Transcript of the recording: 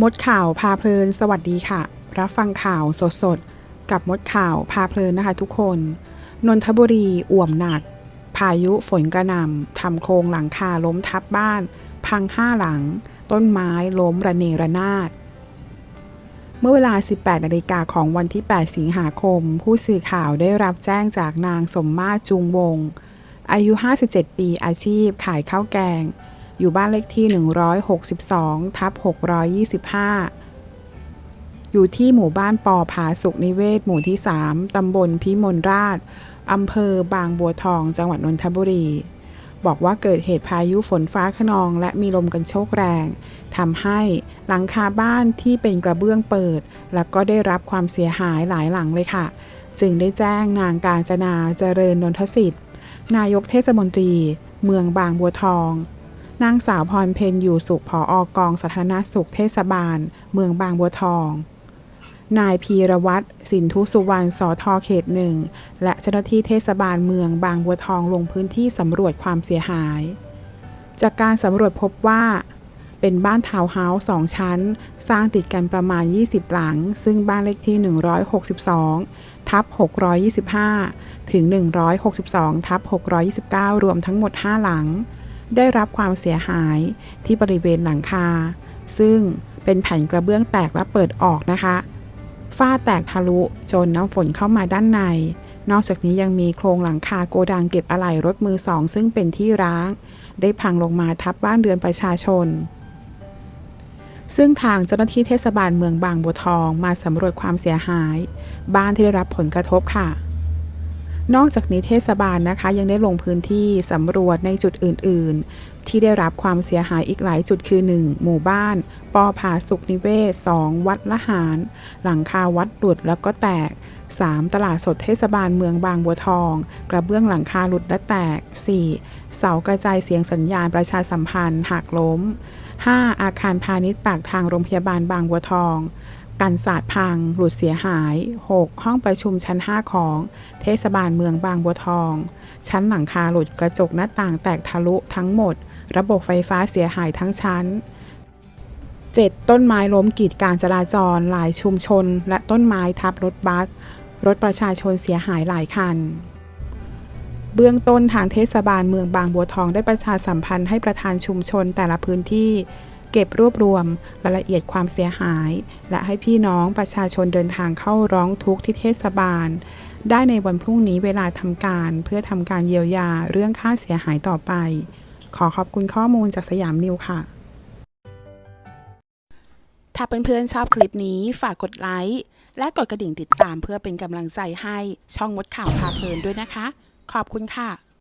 มดข่าวพาเพลิน สวัสดีค่ะ รับฟังข่าวสดๆกับมดข่าวพาเพลินนะคะทุกคน นนทบุรีอ่วมหนัก พายุฝนกระหน่ำทำโครงหลังคาล้มทับบ้าน พังห้าหลัง ต้นไม้ล้มระเนระนาด เมื่อเวลา 18 นาฬิกาของวันที่ 8 สิงหาคม ผู้สื่อข่าวได้รับแจ้งจากนางสมมาตรจุงวง อายุ 57 ปีอาชีพขายข้าวแกง อยู่บ้านเลขที่ 162 ทับ 625 อยู่ที่หมู่บ้านปอผาสุกนิเวศ หมู่ที่ 3 ตำบลพิมลราช อำเภอบางบัวทอง จังหวัดนนทบุรี บอกว่าเกิดเหตุพายุฝนฟ้าขนอง และมีลมกันโชกแรง ทำให้หลังคาบ้านที่เป็นกระเบื้องเปิด แล้วก็ได้รับความเสียหายหลายหลังเลยค่ะ จึงได้แจ้งนางการจนาเจริญนนทสิทธิ์ นายกเทศมนตรี เมืองบางบัวทอง นางสาวพรเพนอยู่สุขผออกองสาธารณสุขเทศบาล เมืองบางบัวทอง นายพีรวัตรสินทุสุวรรณสอทอเขตหนึ่ง และเจ้าหน้าที่เทศบาลเมืองบางบัวทองลงพื้นที่สำรวจความเสียหาย จากการสำรวจพบว่าเป็นบ้านทาวน์เฮาส์สองชั้น สร้างติดกันประมาณ 20 หลัง ซึ่งบ้านเลขที่ 162 ทับ 625 ถึง 162 ทับ 629 รวมทั้งหมด 5 หลัง ได้รับความเสียหายที่บริเวณหลังคา ซึ่งเป็นแผ่นกระเบื้องแตกและเปิดออกนะคะ ฝ้าแตกทะลุจนน้ำฝนเข้ามาด้านใน นอกจากนี้ยังมีโครงหลังคาโกดังเก็บอะไหล่รถมือสองซึ่งเป็นที่ร้าง ได้พังลงมาทับบ้านเรือนประชาชน ซึ่งทางเจ้าหน้าที่เทศบาลเมืองบางบัวทองมาสำรวจความเสียหาย บ้านที่ได้รับผลกระทบค่ะ นอกจากนี้เทศบาลนะคะ ยังได้ลงพื้นที่สำรวจในจุดอื่น ๆ ที่ได้รับความเสียหายอีกหลายจุดคือ 1. หมู่บ้าน ปอผาสุขนิเวศ 2. วัดละหาร หลังคาวัดหลุดแล้วก็แตก 3. ตลาดสดเทศบาลเมืองบางบัวทอง กระเบื้องหลังคาหลุดและแตก 4. เสากระจายเสียงสัญญาณประชาสัมพันธ์หักล้ม 5. อาคารพาณิชย์ปากทางโรงพยาบาลบางบัวทอง กันศาสตร์พัง หลุดเสียหาย 6. ห้องประชุมชั้น 5 ของ เทศบาลเมืองบางบัวทอง ชั้นหลังคาหลุดกระจกหน้าต่างแตกทะลุทั้งหมด ระบบไฟฟ้าเสียหายทั้งชั้น 7. ต้นไม้ล้มกีดการจราจร หลายชุมชน และต้นไม้ทับรถบัส รถประชาชนเสียหายหลายคัน เบื้องต้นทางเทศบาลเมืองบางบัวทองได้ประชาสัมพันธ์ให้ประธานชุมชนแต่ละพื้นที่ เก็บรวบรวมรายละเอียดความเสียหาย และให้พี่น้องประชาชนเดินทางเข้าร้องทุกข์ที่เทศบาล ได้ในวันพรุ่งนี้เวลาทำการเพื่อทำการเยียวยาเรื่องค่าเสียหายต่อไป ขอขอบคุณข้อมูลจากสยามนิวค่ะ ถ้าเพื่อนๆชอบคลิปนี้ฝากกดไลค์และกดกระดิ่งติดตามเพื่อเป็นกำลังใจให้ช่องมดข่าวพาเพลินด้วยนะคะ ขอบคุณค่ะ